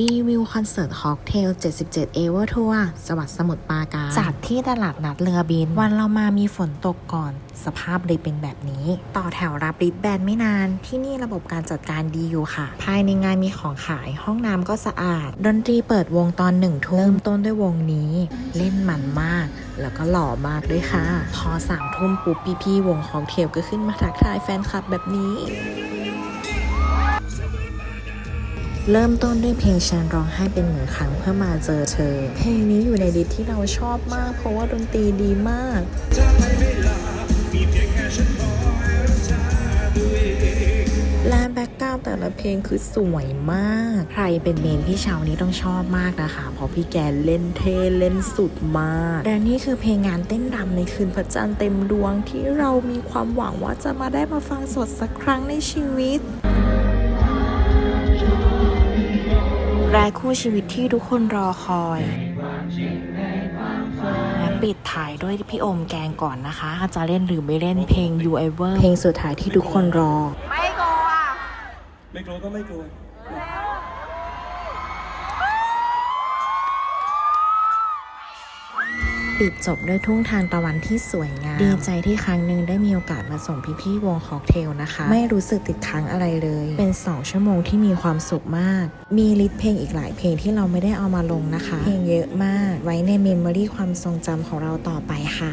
รีวิวคอนเสิร์ตฮอกเทล 77 เอเวอร์ทัวร์จังหวัดสมุทรปราการ จากที่ตลาดนัดเรือบิน วันเรามามีฝนตกก่อน สภาพเลยเป็นแบบนี้ ต่อแถวรับริบแบนไม่นาน ที่นี่ระบบการจัดการดีอยู่ค่ะ ภายในงานมีของขาย ห้องน้ำก็สะอาด ดนตรีเปิดวงตอนหนึ่งทุ่มเริ่มต้นด้วยวงนี้ เล่นมันมาก แล้วก็หล่อมากด้วยค่ะ พอสามทุ่มปุ๊บพี่ๆวงฮอกเทลก็ขึ้นมาทักทายแฟนคลับแบบนี้ เริ่มต้นด้วยเพลงฉันร้องไห้เป็นหนึ่งครั้งเพื่อมาเจอเธอ เพลงนี้อยู่ในลิสที่เราชอบมาก เพราะว่าดนตรีดีมาก และแบ็กกราวแต่ละเพลงคือสวยมาก ใครเป็นเมนพี่เชาวนี้ต้องชอบมากนะคะ เพราะพี่แกเล่นเทเล่นสุดมากและนี่คือเพลงงานเต้นรำในคืนพระจันทร์เต็มดวงที่เรามีความหวังว่าจะมาได้มาฟังสดสักครั้งในชีวิต และคู่ชีวิตที่ทุกคนรอคอย และปิดท้ายด้วยพี่โอมแกงก่อนนะคะจะเล่นหรือไม่เล่นเพลง You Ever เพลงสุดท้ายที่ทุกคนรอ ไม่โกอะไม่กลัวก็ไม่กลัว ปิดจบด้วยทุ่งทานตะวันที่สวยงาม ดีใจที่ครั้งหนึ่งได้มีโอกาสมาส่งพี่ๆวงค็อกเทลนะคะ ไม่รู้สึกติดค้างอะไรเลย เป็น 2 ชั่วโมงที่มีความสุขมาก มีลิสต์เพลงอีกหลายเพลงที่เราไม่ได้เอามาลงนะคะ เพลงเยอะมาก ไว้ในเมมโมรีความทรงจำของเราต่อไปค่ะ